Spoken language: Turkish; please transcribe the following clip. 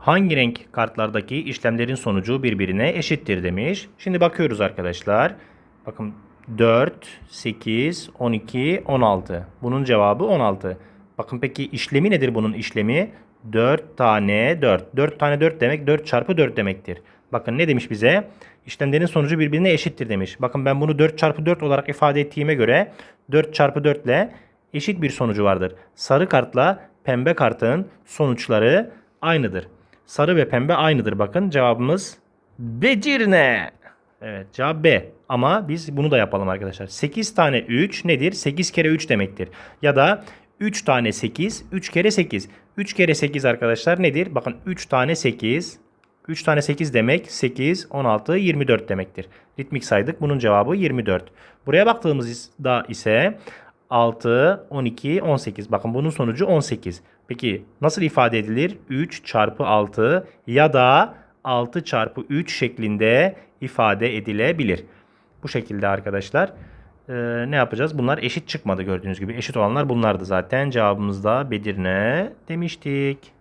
Hangi renk kartlardaki işlemlerin sonucu birbirine eşittir demiş. Şimdi bakıyoruz arkadaşlar. Bakın 4, 8, 12, 16. Bunun cevabı 16. Bakın peki işlemi nedir bunun işlemi? 4 tane 4. 4 tane 4 demek 4 çarpı 4 demektir. Bakın ne demiş bize? İşlemlerin sonucu birbirine eşittir demiş. Bakın ben bunu 4 çarpı 4 olarak ifade ettiğime göre 4 çarpı 4 ile eşit bir sonucu vardır. Sarı kartla pembe kartın sonuçları aynıdır. Sarı ve pembe aynıdır. Bakın cevabımız Bedirne. Evet cevap B. Ama biz bunu da yapalım arkadaşlar. 8 tane 3 nedir? 8 kere 3 demektir. Ya da 3 tane 8, 3 kere 8. 3 kere 8 arkadaşlar nedir? Bakın 3 tane 8. 3 tane 8 demek 8, 16, 24 demektir. Ritmik saydık. Bunun cevabı 24. Buraya baktığımızda ise 6, 12, 18. Bakın bunun sonucu 18. Peki nasıl ifade edilir? 3 çarpı 6 ya da 6 çarpı 3 şeklinde ifade edilebilir. Bu şekilde arkadaşlar. Ee, ne yapacağız? Bunlar eşit çıkmadı gördüğünüz gibi. Eşit olanlar bunlardı zaten. Cevabımız da Bedirne demiştik.